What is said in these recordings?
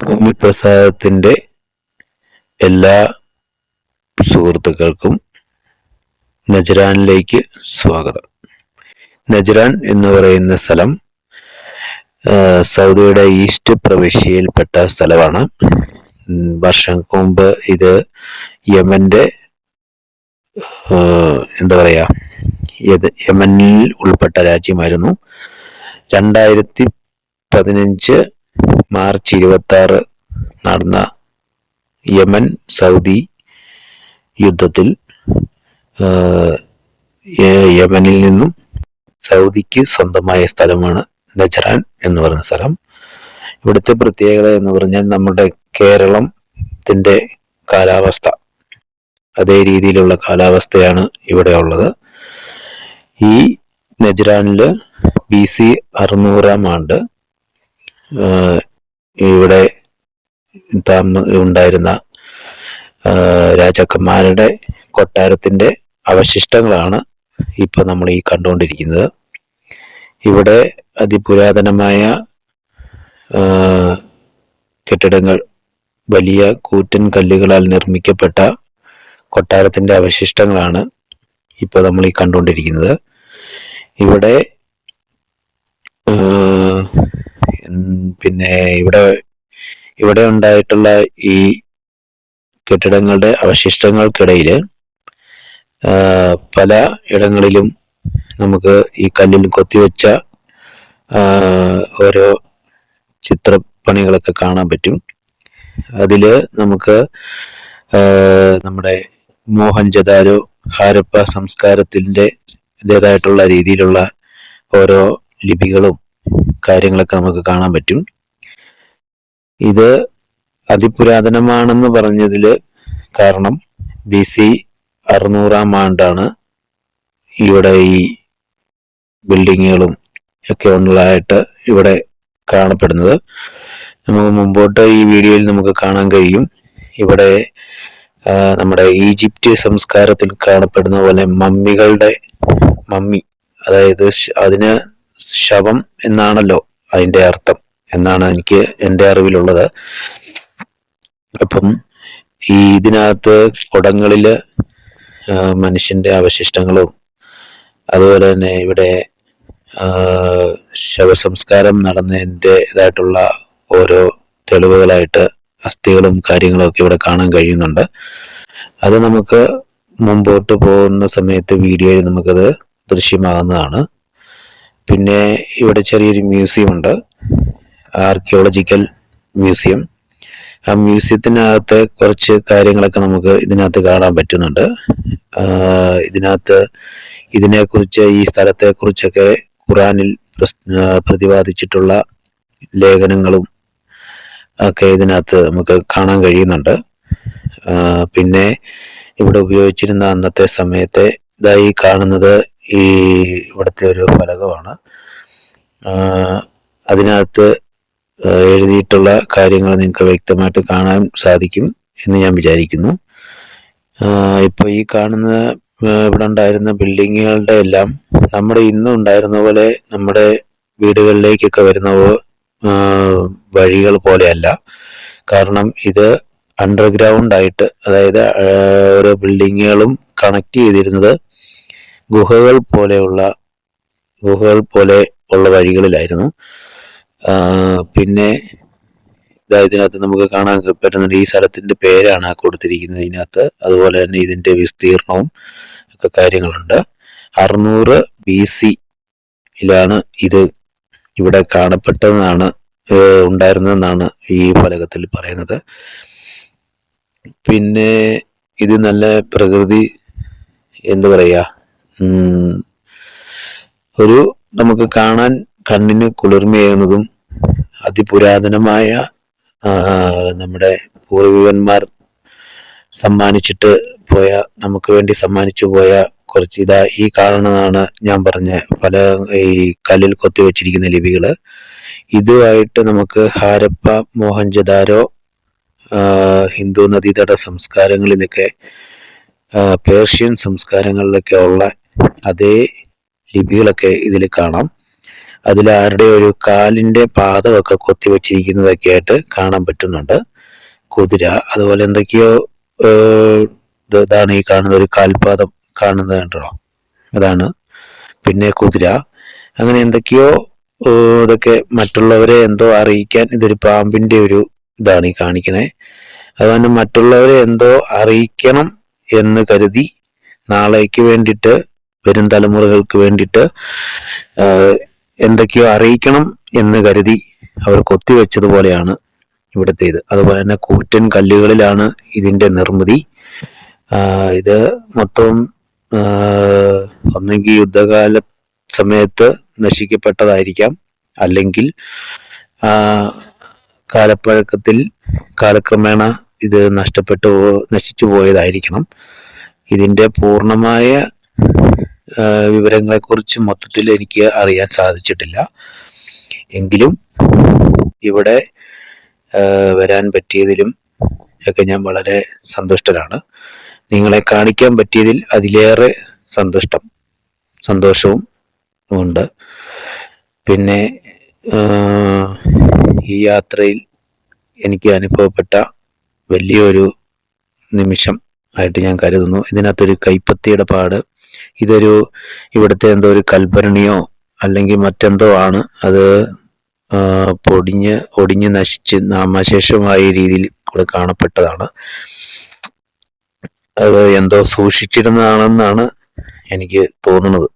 ഭൂമിപ്രസാദത്തിന്റെ എല്ലാ സുഹൃത്തുക്കൾക്കും നജറാനിലേക്ക് സ്വാഗതം. നജറാൻ എന്ന് പറയുന്ന സ്ഥലം സൗദിയുടെ ഈസ്റ്റ് പ്രവിശ്യയിൽപ്പെട്ട സ്ഥലമാണ്. വർഷങ്ങൾക്ക് മുമ്പ് ഇത് യമന്റെ എന്താ പറയാ ഇത് യമനിൽ ഉൾപ്പെട്ട രാജ്യമായിരുന്നു. രണ്ടായിരത്തി പതിനഞ്ച് മാർച്ച് ഇരുപത്തി ആറ് നടന്ന യമൻ സൗദി യുദ്ധത്തിൽ യമനിൽ നിന്നും സൗദിക്ക് സ്വന്തമായ സ്ഥലമാണ് നജറാൻ എന്ന് പറയുന്ന സ്ഥലം. ഇവിടുത്തെ പ്രത്യേകത എന്ന് പറഞ്ഞാൽ നമ്മുടെ കേരളത്തിന്റെ കാലാവസ്ഥ. അതേ രീതിയിലുള്ള കാലാവസ്ഥയാണ് ഇവിടെ ഉള്ളത്. ഈ നജ്റാനിൽ ബി സി അറുന്നൂറാം ആണ്ട് ഇവിടെ താമ ഉണ്ടായിരുന്ന രാജാക്കന്മാരുടെ കൊട്ടാരത്തിന്റെ അവശിഷ്ടങ്ങളാണ് ഇപ്പൊ നമ്മൾ ഈ കണ്ടുകൊണ്ടിരിക്കുന്നത്. ഇവിടെ അതിപുരാതനമായ കെട്ടിടങ്ങൾ വലിയ കൂറ്റൻ കല്ലുകളാൽ നിർമ്മിക്കപ്പെട്ട കൊട്ടാരത്തിന്റെ അവശിഷ്ടങ്ങളാണ് ഇപ്പോൾ നമ്മൾ ഈ കണ്ടുകൊണ്ടിരിക്കുന്നത്. ഇവിടെ ആ, ഉം, പിന്നെ ഇവിടെ ഇവിടെ ഉണ്ടായിട്ടുള്ള ഈ കെട്ടിടങ്ങളുടെ അവശിഷ്ടങ്ങൾക്കിടയിൽ പല ഇടങ്ങളിലും നമുക്ക് ഈ കല്ലിൽ കൊത്തിവെച്ച ഓരോ ചിത്രപ്പണികളൊക്കെ കാണാൻ പറ്റും. അതിൽ നമുക്ക് നമ്മുടെ മോഹൻജദാരോ ഹാരപ്പ സംസ്കാരത്തിന്റെതായിട്ടുള്ള രീതിയിലുള്ള ഓരോ ലിപികളും കാര്യങ്ങളൊക്കെ നമുക്ക് കാണാൻ പറ്റും. ഇത് അതിപുരാതനമാണെന്ന് പറഞ്ഞതിൽ കാരണം ബി സി അറുന്നൂറാം ആണ്ടാണ് ഇവിടെ ഈ ബിൽഡിങ്ങുകളും ഒക്കെ ഉള്ളതായിട്ട് ഇവിടെ കാണപ്പെടുന്നത്. നമുക്ക് മുമ്പോട്ട് ഈ വീഡിയോയിൽ നമുക്ക് കാണാൻ കഴിയും. ഇവിടെ നമ്മുടെ ഈജിപ്റ്റ് സംസ്കാരത്തിൽ കാണപ്പെടുന്ന പോലെ മമ്മികളുടെ മമ്മി അതായത് അതിന് ശവം എന്നാണല്ലോ അതിന്റെ അർത്ഥം എന്നാണ് എനിക്ക് എന്റെ അറിവിലുള്ളത്. അപ്പം ഈ ഇതിനകത്ത് കുടങ്ങളിൽ ആ, മനുഷ്യന്റെ അവശിഷ്ടങ്ങളും അതുപോലെ തന്നെ ഇവിടെ ശവസംസ്കാരം നടന്നതിന്റെതായിട്ടുള്ള ഓരോ തെളിവുകളായിട്ട് അസ്ഥികളും കാര്യങ്ങളും ഒക്കെ ഇവിടെ കാണാൻ കഴിയുന്നുണ്ട്. അത് നമുക്ക് മുമ്പോട്ട് പോകുന്ന സമയത്ത് വീഡിയോയിൽ നമുക്കത് ദൃശ്യമാകുന്നതാണ്. പിന്നെ ഇവിടെ ചെറിയൊരു മ്യൂസിയം ഉണ്ട്. ആർക്കിയോളജിക്കൽ മ്യൂസിയം ആ മ്യൂസിയത്തിനകത്ത് കുറച്ച് കാര്യങ്ങളൊക്കെ നമുക്ക് ഇതിനകത്ത് കാണാൻ പറ്റുന്നുണ്ട്. ഇതിനകത്ത് ഇതിനെക്കുറിച്ച് ഈ സ്ഥലത്തെക്കുറിച്ചൊക്കെ ഖുറാനിൽ പ്രതിപാദിച്ചിട്ടുള്ള ലേഖനങ്ങളും ഒക്കെ ഇതിനകത്ത് നമുക്ക് കാണാൻ കഴിയുന്നുണ്ട്. പിന്നെ ഇവിടെ ഉപയോഗിച്ചിരുന്ന അന്നത്തെ സമയത്തെ ഇതായി കാണുന്നത് ഈ ഇവിടുത്തെ ഒരു ഫലകമാണ്. അതിനകത്ത് എഴുതിയിട്ടുള്ള കാര്യങ്ങൾ നിങ്ങൾക്ക് വ്യക്തമായിട്ട് കാണാൻ സാധിക്കും എന്ന് ഞാൻ വിചാരിക്കുന്നു. ഇപ്പോൾ ഈ കാണുന്ന ഇവിടെ ഉണ്ടായിരുന്ന ബിൽഡിങ്ങുകളുടെ എല്ലാം നമ്മുടെ ഇന്നും ഉണ്ടായിരുന്ന പോലെ നമ്മുടെ വീടുകളിലേക്കൊക്കെ വരുന്ന വഴികൾ പോലെയല്ല. കാരണം ഇത് അണ്ടർഗ്രൗണ്ട് ആയിട്ട് അതായത് ഓരോ ബിൽഡിങ്ങുകളും കണക്ട് ചെയ്തിരുന്നത് ഗുഹകൾ പോലെയുള്ള ഗുഹകൾ പോലെ ഉള്ള വഴികളിലായിരുന്നു. പിന്നെ ഇതാ ഇതിനകത്ത് നമുക്ക് കാണാൻ പറ്റുന്നുണ്ട് ഈ സ്ഥലത്തിന്റെ പേരാണ് കൊടുത്തിരിക്കുന്നത് ഇതിനകത്ത്. അതുപോലെ തന്നെ ഇതിന്റെ വിസ്തീർണവും ഒക്കെ കാര്യങ്ങളുണ്ട്. അറുന്നൂറ് ബി സിയിലാണ് ഇത് ഇവിടെ കാണപ്പെട്ടതെന്നാണ് ഉണ്ടായിരുന്നതെന്നാണ് ഈ ഫലകത്തിൽ പറയുന്നത്. പിന്നെ ഇത് നല്ല പ്രകൃതി എന്തു പറയാ ഉം, ഒരു നമുക്ക് കാണാൻ കണ്ണിന് കുളിർമയേകുന്നതും അതിപുരാതനമായ നമ്മുടെ പൂർവികന്മാർ സമ്മാനിച്ചിട്ട് പോയ നമുക്ക് വേണ്ടി സമ്മാനിച്ചു പോയ കുറച്ച് ഇതാ ഈ കാണുന്നതാണ് ഞാൻ പറഞ്ഞ പല ഈ കല്ലിൽ കൊത്തി വെച്ചിരിക്കുന്ന ലിപികൾ. ഇതുമായിട്ട് നമുക്ക് ഹാരപ്പ മോഹൻജദാരോ ഹിന്ദു നദീതട സംസ്കാരങ്ങളിലൊക്കെ പേർഷ്യൻ സംസ്കാരങ്ങളിലൊക്കെ ഉള്ള അതേ ലിപികളൊക്കെ ഇതിൽ കാണാം. അതിൽ ആരുടെ ഒരു കാലിന്റെ പാദമൊക്കെ കൊത്തി വെച്ചിരിക്കുന്നതൊക്കെ ആയിട്ട് കാണാൻ പറ്റുന്നുണ്ട്. കുതിര അതുപോലെ എന്തൊക്കെയോ ഇതാണ് ഈ കാണുന്ന ഒരു കാൽപാദം കാണുന്നത് കണ്ടോ? അതാണ്. പിന്നെ കുതിര. അങ്ങനെ എന്തൊക്കെയോ ഇതൊക്കെ മറ്റുള്ളവരെ എന്തോ അറിയിക്കാൻ ഇതൊരു പാമ്പിന്റെ ഒരു ഇതാണ് ഈ കാണിക്കണേ. അതുകൊണ്ട് മറ്റുള്ളവരെ എന്തോ അറിയിക്കണം എന്ന് കരുതി നാളേക്ക് വേണ്ടിയിട്ട് വരും തലമുറകൾക്ക് വേണ്ടിയിട്ട് എന്തൊക്കെയോ അറിയിക്കണം എന്ന് കരുതി അവർ കൊത്തിവെച്ചതുപോലെയാണ് ഇവിടുത്തേത്. അതുപോലെ തന്നെ കൂറ്റൻ കല്ലുകളിലാണ് ഇതിന്റെ നിർമ്മിതി. ഇത് മൊത്തം ഒന്നെങ്കിൽ യുദ്ധകാല സമയത്ത് നശിക്കപ്പെട്ടതായിരിക്കാം. അല്ലെങ്കിൽ കാലപ്പഴക്കത്തിൽ കാലക്രമേണ ഇത് നഷ്ടപ്പെട്ടു നശിച്ചു പോയതായിരിക്കണം ഇതിന്റെ പൂർണമായ വിവരങ്ങളെക്കുറിച്ച് മൊത്തത്തിൽ എനിക്ക് അറിയാൻ സാധിച്ചിട്ടില്ല. എങ്കിലും ഇവിടെ വരാൻ പറ്റിയതിലും ഒക്കെ ഞാൻ വളരെ സന്തുഷ്ടനാണ് നിങ്ങളെ കാണിക്കാൻ പറ്റിയതിൽ അതിലേറെ സന്തുഷ്ടം സന്തോഷവും ഉണ്ട്. പിന്നെ ഈ യാത്രയിൽ എനിക്ക് അനുഭവപ്പെട്ട വലിയൊരു നിമിഷം ആയിട്ട് ഞാൻ കരുതുന്നു. ഇതിനകത്തൊരു കൈപ്പത്തിയുടെ പാട് ഇതൊരു ഇവിടുത്തെ എന്തോ ഒരു കൽഭരണിയോ അല്ലെങ്കിൽ മറ്റെന്തോ ആണ്. അത് പൊടിഞ്ഞ് ഒടിഞ്ഞ് നശിച്ച് നാമശേഷമായ രീതിയിൽ ഇവിടെ കാണപ്പെട്ടതാണ്. അത് എന്തോ സൂക്ഷിച്ചിരുന്നതാണെന്നാണ് എനിക്ക് തോന്നുന്നത്.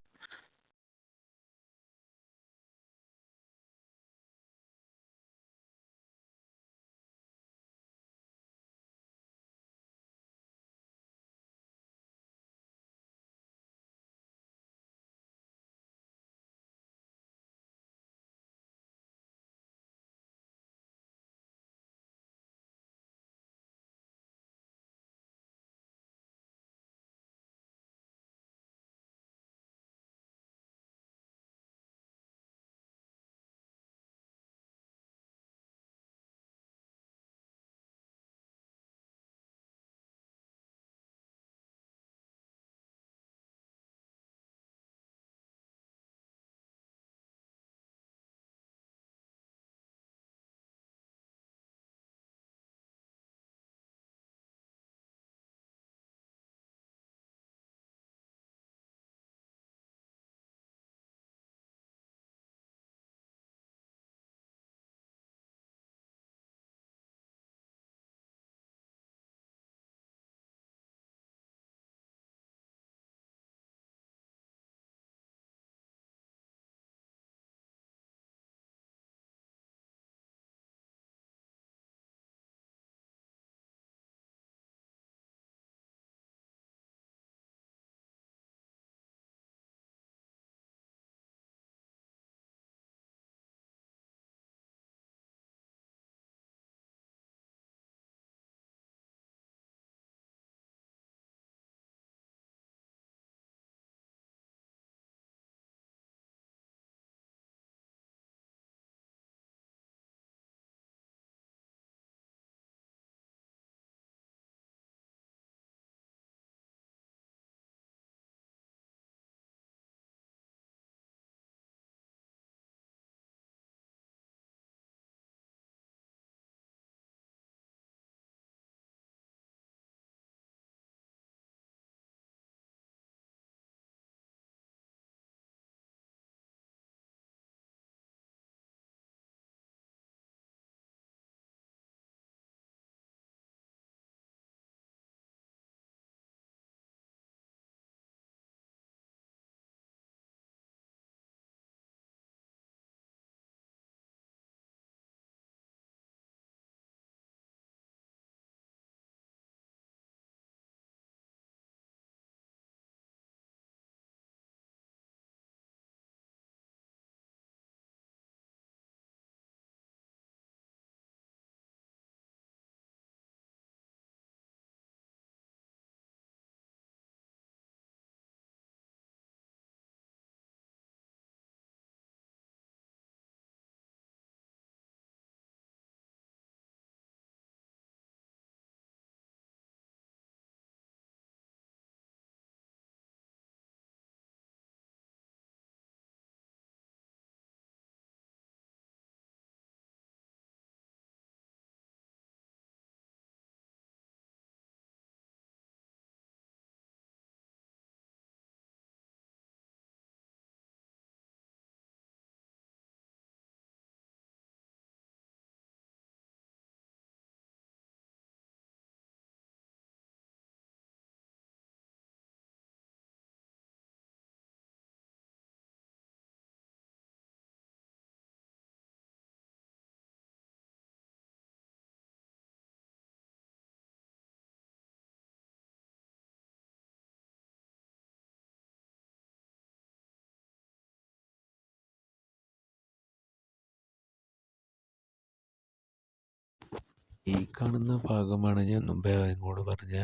ഈ കാണുന്ന ഭാഗമാണ് ഞാൻ മുമ്പേ നിങ്ങളോട് പറഞ്ഞ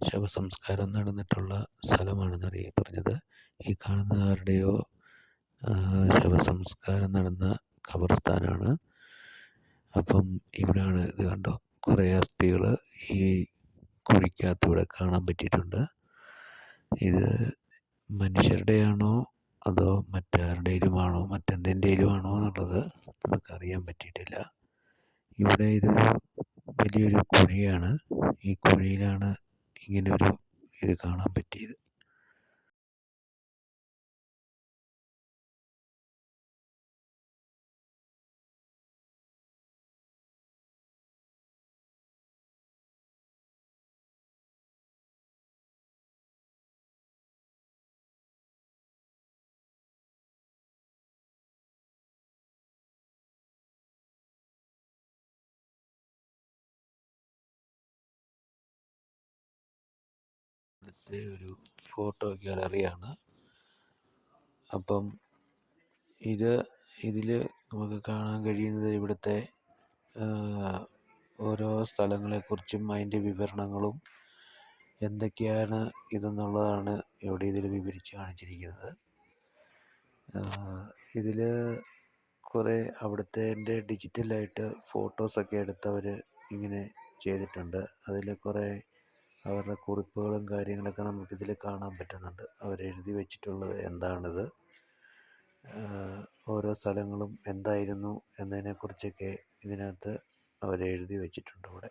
ശവസംസ്കാരം നടന്നിട്ടുള്ള സ്ഥലമാണെന്ന് അറിയ പറഞ്ഞത്. ഈ കാണുന്ന ആരുടെയോ ശവസംസ്കാരം നടന്ന ഖബർസ്ഥാനാണ്. അപ്പം ഇവിടെയാണ് ഇത് കണ്ടോ? കുറേ അസ്ഥികൾ ഈ കുഴിക്കകത്ത് ഇവിടെ കാണാൻ പറ്റിയിട്ടുണ്ട്. ഇത് മനുഷ്യരുടെയാണോ അതോ മറ്റാരുടെയിലുമാണോ മറ്റെന്തിന്റെയിലുമാണോ എന്നുള്ളത് നമുക്കറിയാൻ പറ്റിയിട്ടില്ല. ഇവിടെ ഇതൊരു വലിയൊരു കുഴിയാണ്. ഈ കുഴിയിലാണ് ഇങ്ങനൊരു ഇത് കാണാൻ പറ്റിയത്. ഇവിടുത്തെ ഒരു ഫോട്ടോ ഗാലറിയാണ് അപ്പം ഇത് ഇതിൽ നമുക്ക് കാണാൻ കഴിയുന്നത് ഇവിടുത്തെ ഓരോ സ്ഥലങ്ങളെക്കുറിച്ചും അതിന്റെ വിവരണങ്ങളും എന്തൊക്കെയാണ് ഇതെന്നുള്ളതാണ് ഇവിടെ ഇതിൽ വിവരിച്ച് കാണിച്ചിരിക്കുന്നത്. ഇതിൽ കുറേ അവിടുത്തെ ഡിജിറ്റലായിട്ട് ഫോട്ടോസൊക്കെ എടുത്തവർ ഇങ്ങനെ ചെയ്തിട്ടുണ്ട്. അതിൽ കുറേ അവരുടെ കുറിപ്പുകളും കാര്യങ്ങളൊക്കെ നമുക്കിതിൽ കാണാൻ പറ്റുന്നുണ്ട്. അവരെഴുതി വെച്ചിട്ടുള്ളത് എന്താണിത്? ഓരോ സ്ഥലങ്ങളും എന്തായിരുന്നു എന്നതിനെക്കുറിച്ചൊക്കെ ഇതിനകത്ത് അവരെഴുതി വെച്ചിട്ടുണ്ട് ഇവിടെ.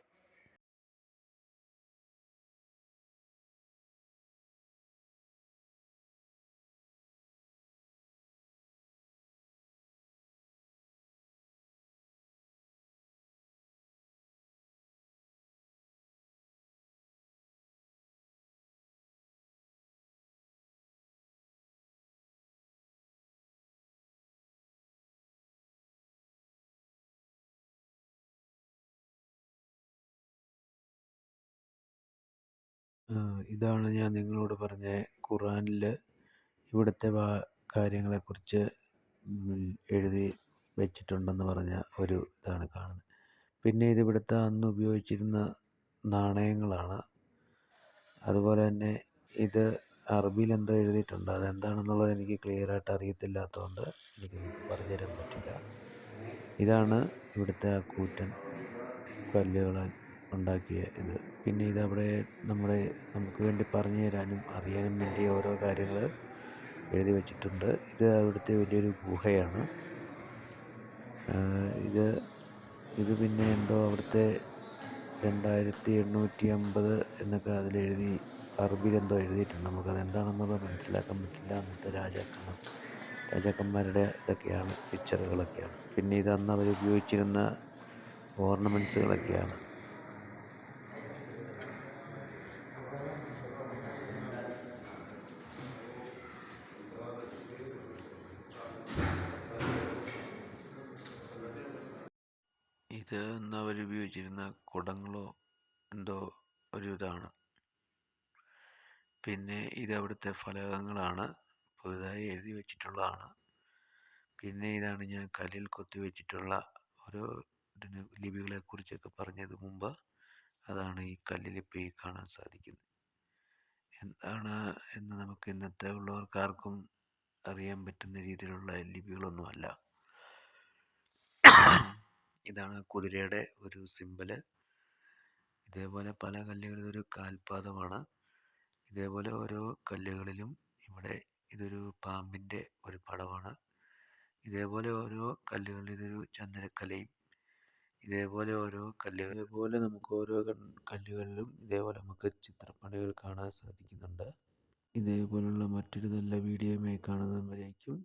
ഇതാണ് ഞാൻ നിങ്ങളോട് പറഞ്ഞ ഖുറാനിൽ ഇവിടുത്തെ കാര്യങ്ങളെക്കുറിച്ച് എഴുതി വെച്ചിട്ടുണ്ടെന്ന് പറഞ്ഞ ഒരു ഇതാണ് കാണുന്നത്. പിന്നെ ഇത് ഇവിടുത്തെ അന്ന് ഉപയോഗിച്ചിരുന്ന നാണയങ്ങളാണ്. അതുപോലെ തന്നെ ഇത് അറബിയിൽ എന്തോ എഴുതിയിട്ടുണ്ട്. അതെന്താണെന്നുള്ളത് എനിക്ക് ക്ലിയർ ആയിട്ട് അറിയത്തില്ലാത്തതുകൊണ്ട് എനിക്ക് പറഞ്ഞുതരാൻ പറഞ്ഞു തരാൻ പറ്റില്ല. ഇതാണ് ഇവിടുത്തെ ആ കൂറ്റൻ കല്ലുകളാൽ ഉണ്ടാക്കിയ ഇത്. പിന്നെ ഇതവിടെ നമ്മുടെ നമുക്ക് വേണ്ടി പറഞ്ഞു തരാനും അറിയാനും വേണ്ടി ഓരോ കാര്യങ്ങൾ എഴുതി വെച്ചിട്ടുണ്ട്. ഇത് അവിടുത്തെ വലിയൊരു ഗുഹയാണ്. ഇത് ഇത് പിന്നെ എന്തോ അവിടുത്തെ രണ്ടായിരത്തി എണ്ണൂറ്റി അമ്പത് എന്നൊക്കെ അതിലെഴുതി അറബിയിൽ എന്തോ എഴുതിയിട്ടുണ്ട്. നമുക്കത് എന്താണെന്നുള്ളത് മനസ്സിലാക്കാൻ പറ്റില്ല. അന്നത്തെ രാജാക്കന്മാർ രാജാക്കന്മാരുടെ ഇതൊക്കെയാണ് പിക്ചറുകളൊക്കെയാണ് പിന്നെ ഇത് അന്ന് അവർ ഉപയോഗിച്ചിരുന്ന ഓർണമെന്റ്സുകളൊക്കെയാണ് ഇത് അന്ന് അവർ ഉപയോഗിച്ചിരുന്ന കുടങ്ങളോ എന്തോ ഒരു ഇതാണ്. പിന്നെ ഇത് അവിടുത്തെ ഫലകങ്ങളാണ് പുതുതായി എഴുതി വെച്ചിട്ടുള്ളതാണ്. പിന്നെ ഇതാണ് ഞാൻ കല്ലിൽ കൊത്തി വെച്ചിട്ടുള്ള ഓരോ ഇതിന് ലിപികളെക്കുറിച്ചൊക്കെ പറഞ്ഞത് മുമ്പ് അതാണ് ഈ കല്ലിലിപ്പോൾ ഈ കാണാൻ സാധിക്കുന്നത്. എന്താണ് എന്ന് നമുക്ക് ഇന്നത്തെ ഉള്ളവർക്കാർക്കും അറിയാൻ പറ്റുന്ന രീതിയിലുള്ള ലിപികളൊന്നുമല്ല ഇതാണ് കുതിരയുടെ ഒരു സിമ്പൽ ഇതേപോലെ പല കല്ലുകളും ഇതൊരു കാൽപാദമാണ്. ഇതേപോലെ ഓരോ കല്ലുകളിലും ഇവിടെ ഇതൊരു പാമ്പിന്റെ ഒരു പടമാണ് ഇതേപോലെ ഓരോ കല്ലുകളിൽ ഇതൊരു ചന്ദനക്കലയും. ഇതേപോലെ ഓരോ കല്ലുകൾ ഇതേപോലെ നമുക്ക് ഓരോ കല്ലുകളിലും ഇതേപോലെ നമുക്ക് ചിത്രപ്പണികൾ കാണാൻ സാധിക്കുന്നുണ്ട്. ഇതേപോലുള്ള മറ്റൊരു നല്ല വീഡിയോയുമായി കാണുന്നവരേക്കും